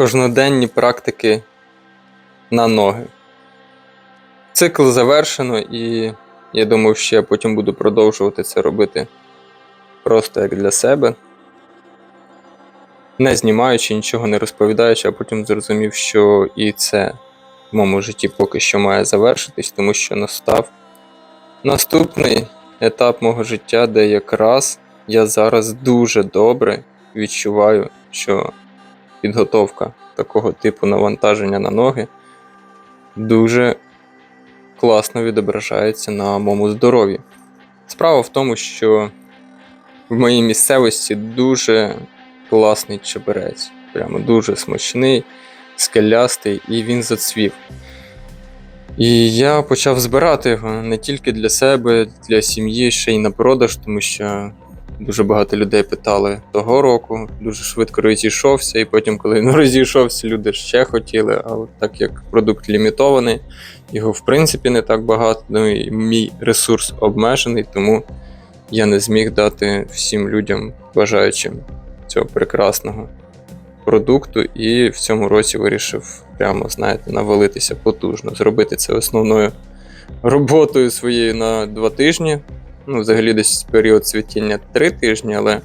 кожноденні практики на ноги. Цикл завершено, і я думав, що я потім буду продовжувати це робити просто як для себе, не знімаючи, нічого не розповідаючи, а потім зрозумів, що і це в моєму житті поки що має завершитись, тому що настав наступний етап мого життя, де якраз я зараз дуже добре відчуваю, що підготовка такого типу навантаження на ноги дуже класно відображається на моєму здоров'ї. Справа в тому, що в моїй місцевості дуже класний чеберець, прямо дуже смачний, скелястий, і він зацвів. І я почав збирати його не тільки для себе, для сім'ї, ще й на продаж, тому що дуже багато людей питали того року, дуже швидко розійшовся, і потім, коли він розійшовся, люди ще хотіли. А от так як продукт лімітований, його в принципі не так багато, ну і мій ресурс обмежений, тому я не зміг дати всім людям бажаючим цього прекрасного продукту, і в цьому році вирішив прямо, знаєте, навалитися потужно, зробити це основною роботою своєю на два тижні. Ну, взагалі, десь період цвітіння три тижні, але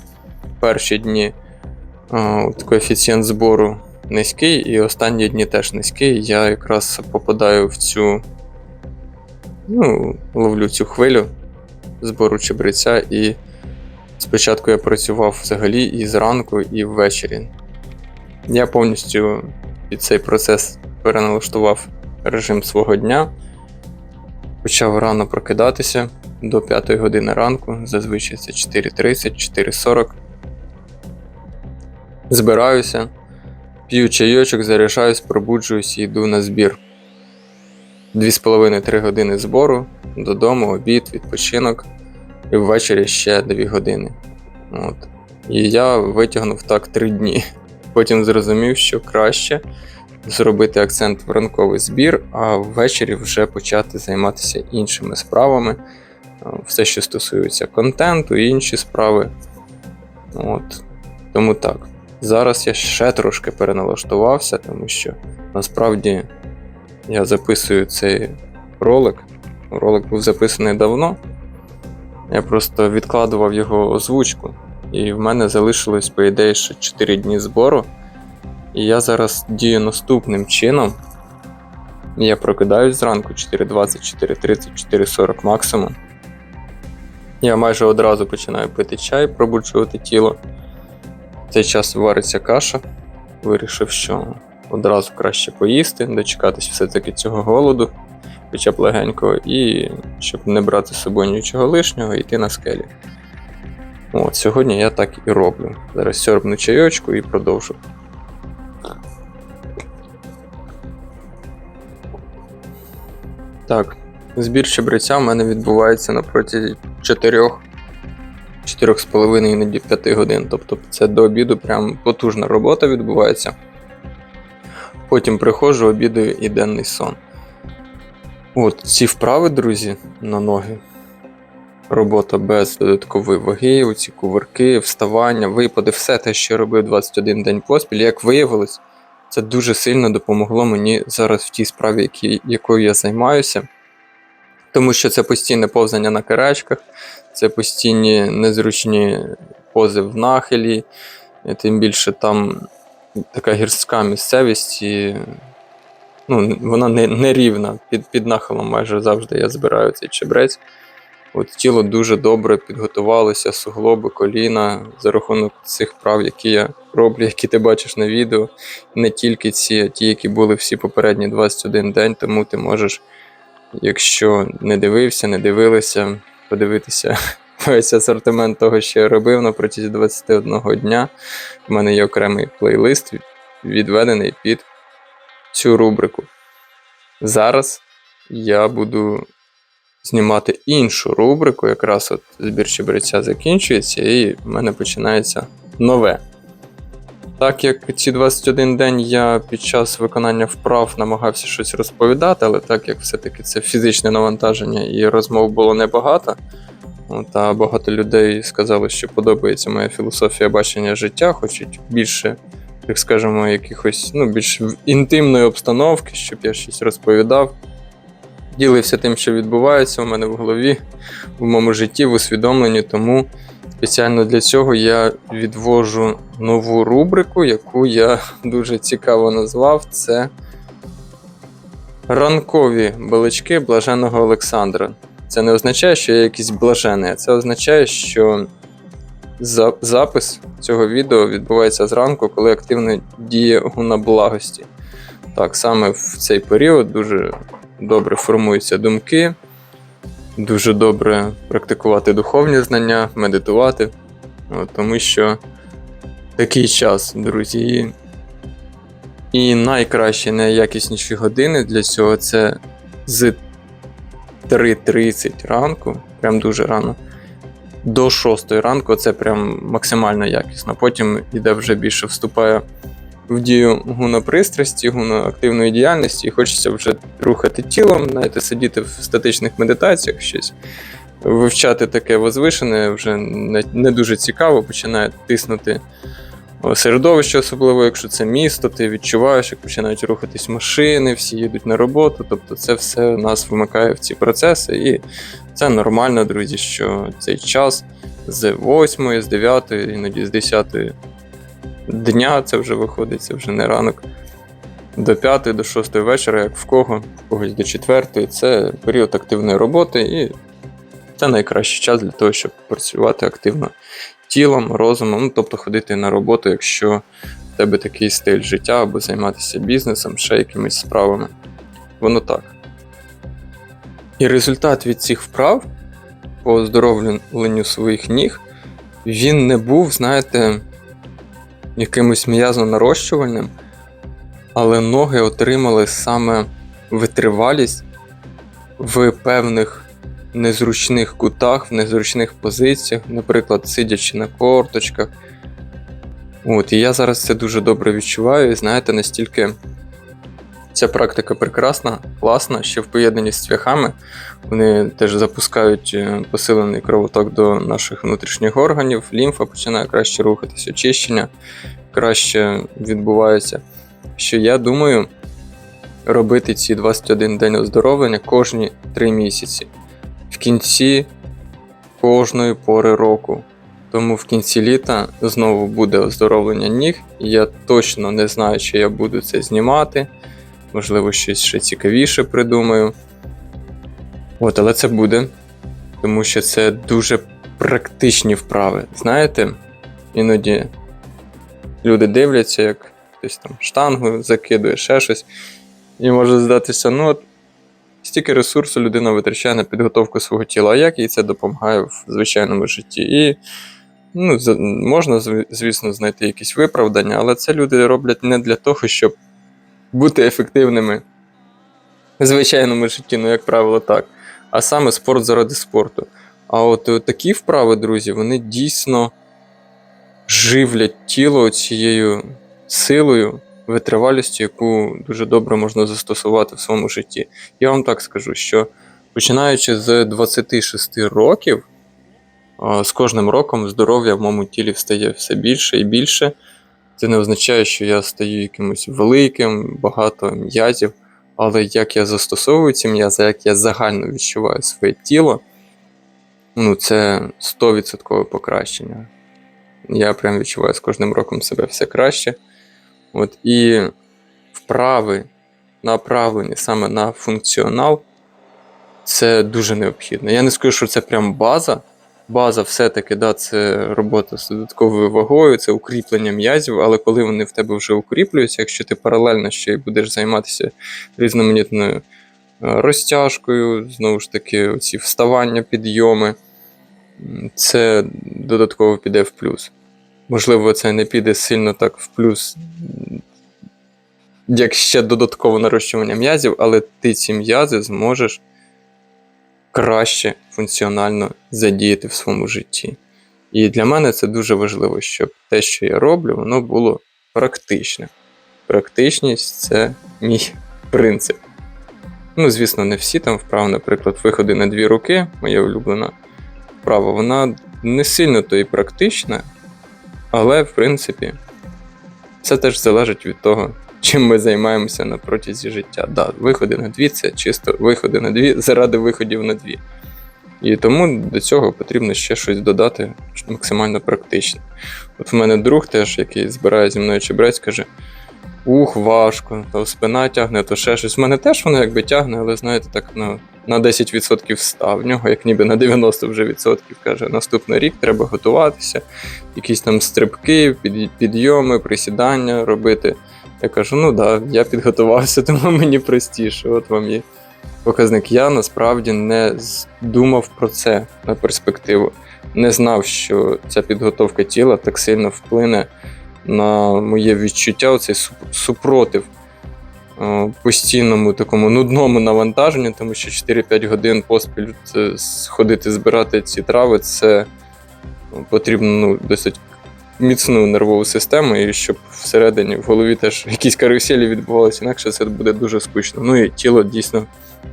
перші дні от коефіцієнт збору низький, і останні дні теж низький. Я якраз попадаю в цю, ну, ловлю цю хвилю збору чебреця, і спочатку я працював взагалі і зранку, і ввечері. Я повністю під цей процес переналаштував режим свого дня. Почав рано прокидатися до 5 години ранку, зазвичай це 4.30, 4.40. Збираюся, п'ю чайочок, заряджаюсь, пробуджуюсь і йду на збір. 2,5-3 години збору, додому, обід, відпочинок, і ввечері ще 2 години. От. І я витягнув так 3 дні. Потім зрозумів, що краще зробити акцент в ранковий збір, а ввечері вже почати займатися іншими справами. Все, що стосується контенту і інші справи. От. Тому так. Зараз я ще трошки переналаштувався, тому що насправді я записую цей ролик. Ролик був записаний давно. Я просто відкладував його озвучку, і в мене залишилось, по ідеї, ще 4 дні збору. І я зараз дію наступним чином. Я прокидаюсь зранку 4.20, 4.30, 4.40 максимум. Я майже одразу починаю пити чай, пробуджувати тіло. В цей час вариться каша. Вирішив, що одразу краще поїсти, дочекатись все-таки цього голоду, хоча б легенького, і щоб не брати з собою нічого лишнього, йти на скелі. От, Сьогодні я так і роблю. Зараз сьорбну чайочку і продовжу. Так, збір чебреця в мене відбувається на протязі 4 4,5 іноді 5 годин. Тобто це до обіду прям потужна робота відбувається. Потім приходжу, обідаю і денний сон. От, ці вправи, друзі, на ноги. Робота без додаткової ваги, оці кувырки, вставання, випади, все те, що я робив 21 день поспіль, як виявилось, це дуже сильно допомогло мені зараз в тій справі, якою я займаюся. Тому що це постійне повзання на карачках, це постійні незручні пози в нахилі, і тим більше там така гірська місцевість, і ну, вона не, не рівна. Під, під нахилом майже завжди я збираю цей чебрець. От тіло дуже добре підготувалося, суглоби, коліна за рахунок цих прав, які я роблю, які ти бачиш на відео. Не тільки ці, а ті, які були всі попередні 21 день, тому ти можеш, якщо не дивився, не дивилися, подивитися весь асортимент того, що я робив на протязі 21 дня. У мене є окремий плейлист відведений під цю рубрику. Зараз я буду знімати іншу рубрику, якраз от збір чебреця закінчується, і в мене починається нове. Так як ці 21 день я під час виконання вправ намагався щось розповідати, але так як все-таки це фізичне навантаження і розмов було небагато, от, а багато людей сказали, що подобається моя філософія бачення життя, хочуть більше так скажемо, якихось ну, більш інтимної обстановки, щоб я щось розповідав. Ділився тим, що відбувається у мене в голові, в моєму житті, в усвідомленні. Тому спеціально для цього я відвожу нову рубрику, яку я дуже цікаво назвав. Це ранкові балачки блаженого Олександра. Це не означає, що я якийсь блажений, а це означає, що запис цього відео відбувається зранку, коли активно діє гуна благості. Так, саме в цей період дуже добре формуються думки, дуже добре практикувати духовні знання, медитувати. Тому що такий час, друзі. І, і найкращі, найякісніші години для цього це з 3.30 ранку, прям дуже рано. До 6 ранку це прям максимально якісно. Потім іде вже більше вступає в дію гунопристрасті, гуноактивної діяльності, і хочеться вже рухати тілом, знаєте, сидіти в статичних медитаціях, щось вивчати таке возвишене, вже не, дуже цікаво, починає тиснути середовище, особливо якщо це місто, ти відчуваєш, як починають рухатись машини, всі їдуть на роботу. Тобто це все нас вимикає в ці процеси, і це нормально, друзі, що цей час з 8, з 9, іноді з 10 дня це вже виходить, це вже не ранок. До 5, до 6 вечора, як в кого, в когось до 4, це період активної роботи, і це найкращий час для того, щоб працювати активно тілом, розумом, ну, тобто ходити на роботу, якщо в тебе такий стиль життя, або займатися бізнесом, ще якимись справами. Воно так. І результат від цих вправ по оздоровленню своїх ніг, він не був, знаєте, якимось м'язно нарощувальним, але ноги отримали саме витривалість в певних незручних кутах, в незручних позиціях, наприклад, сидячи на корточках. От, і я зараз це дуже добре відчуваю, і знаєте, настільки ця практика прекрасна, класна, що в поєднанні з цвяхами вони теж запускають е, посилений кровоток до наших внутрішніх органів, лімфа починає краще рухатись, очищення краще відбувається. Що я думаю робити ці 21 день оздоровлення кожні 3 місяці в кінці кожної пори року. Тому в кінці літа знову буде оздоровлення ніг, я точно не знаю, чи я буду це знімати. Можливо, щось ще цікавіше придумаю. От, але це буде, тому що це дуже практичні вправи. Знаєте, іноді люди дивляться, як хтось там штангу закидує, ще щось. І може здатися, ну от стільки ресурсу людина витрачає на підготовку свого тіла, а як їй це допомагає в звичайному житті. І ну, можна, звісно, знайти якісь виправдання, але це люди роблять не для того, щоб бути ефективними в звичайному житті, ну, як правило, так. А саме спорт заради спорту. А от е, такі вправи, друзі, вони дійсно живлять тіло цією силою, витривалістю, яку дуже добре можна застосувати в своєму житті. Я вам так скажу, що починаючи з 26 років, з кожним роком здоров'я в моєму тілі стає все більше і більше. Це не означає, що я стаю якимось великим, багато м'язів, але як я застосовую ці м'язи, як я загально відчуваю своє тіло, ну це 100% покращення. Я прям відчуваю з кожним роком себе все краще. От, і вправи, направлені саме на функціонал, це дуже необхідно. Я не скажу, що це прям база. База все-таки, да, це робота з додатковою вагою, це укріплення м'язів, але коли вони в тебе вже укріплюються, якщо ти паралельно ще й будеш займатися різноманітною е, розтяжкою, знову ж таки, ці вставання, підйоми, це додатково піде в плюс. Можливо, це не піде сильно так в плюс, як ще додаткове нарощування м'язів, але ти ці м'язи зможеш краще функціонально задіяти в своєму житті. І для мене це дуже важливо, щоб те, що я роблю, воно було практичне. Практичність це мій принцип. Ну, звісно, не всі там вправи, наприклад, виходи на дві руки, моя улюблена вправа, вона не сильно то і практична, але в принципі Це теж залежить від того, чим ми займаємося на протязі життя. Да, виходи на дві це чисто виходи на дві заради виходів на дві. І тому до цього потрібно ще щось додати максимально практичне. От в мене друг теж, який збирає зі мною чебрець, каже: Ух, важко, то спина тягне, то ще щось. В мене теж воно якби тягне, але знаєте, так ну, на 10% став. В нього як ніби на 90% вже відсотків каже, наступний рік треба готуватися, якісь там стрибки, підйоми, присідання робити. Я кажу, ну да, я підготувався, тому мені простіше. От вам є показник. Я насправді не думав про це на перспективу. Не знав, що ця підготовка тіла так сильно вплине на моє відчуття, суп- супротив е, постійному такому нудному навантаженню, тому що 4-5 годин поспіль це с- збирати ці трави, це потрібно ну, досить міцну нервову систему, і щоб всередині в голові теж якісь каруселі відбувалися, інакше це буде дуже скучно. Ну і тіло дійсно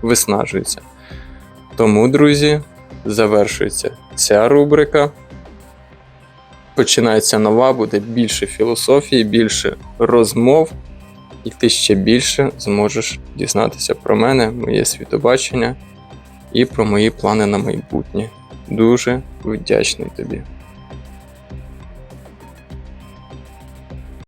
виснажується. Тому, друзі, завершується ця рубрика. Починається нова, буде більше філософії, більше розмов, і ти ще більше зможеш дізнатися про мене, моє світобачення і про мої плани на майбутнє. Дуже вдячний тобі.